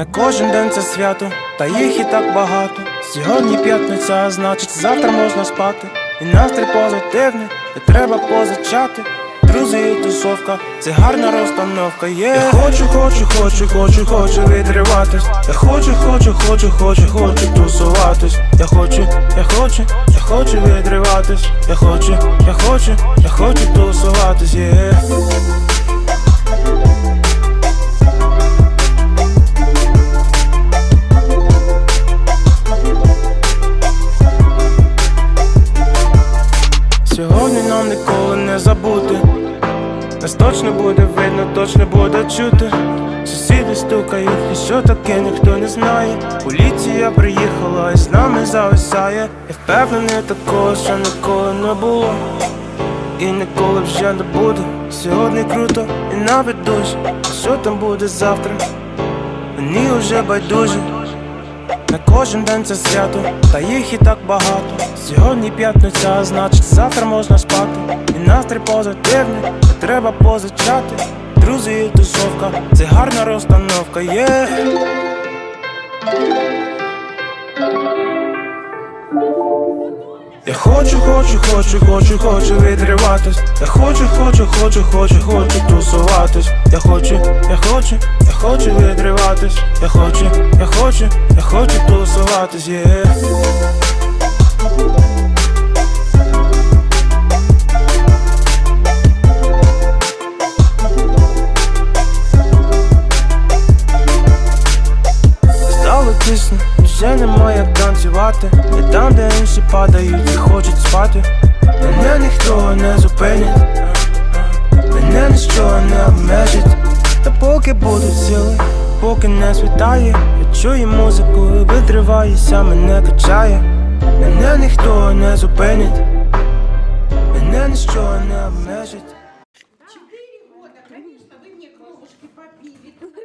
Не кожен день це свято, та їх і так багато. Сьогодні п'ятниця, а значить завтра можна спати. І настрій позитивний, не треба позичати. Друзі і тусовка, це гарна розстановка. є Я хочу, хочу, хочу, хочу, хочу відриватись. Я хочу, хочу, хочу, хочу, хочу тусуватись. Я хочу, я хочу, я хочу відриватись. Я хочу, я хочу, я хочу тусуватись. Сьогодні нам ніколи не забути. Нас точно буде видно, точно буде чути. Сусіди стукають, і що таке ніхто не знає. Поліція приїхала і з нами зависає. Я впевнений такого, що ніколи не було. І ніколи вже не буде. Сьогодні круто і навіть дуже. А що там буде завтра? Мені вже байдуже. Не кожен день це свято, та їх і так багато. Сьогодні п'ятниця, значить завтра можна спати. І настрій позитивний, не треба позичати. Друзі тусовка, це гарна розстановка, є. Я хочу, хочу, хочу, хочу, хочу відриватись. Я хочу, хочу, хочу, хочу, хочу тусуватись. Я хочу, я хочу, я хочу відриватись. Я хочу, я хочу, я хочу тусуватись, є. Стало Хочемо як танцювати, Я там, де інші падають і хочуть спати. Мене ніхто не зупинить, мене ніщо не обмежить. Та поки будуть сили, поки не світає, я чую музику, і витриваюся, мене качає. Мене ніхто не зупинить, мене ніщо не обмежить. Четыре года, конечно, вы мне кровушки попили.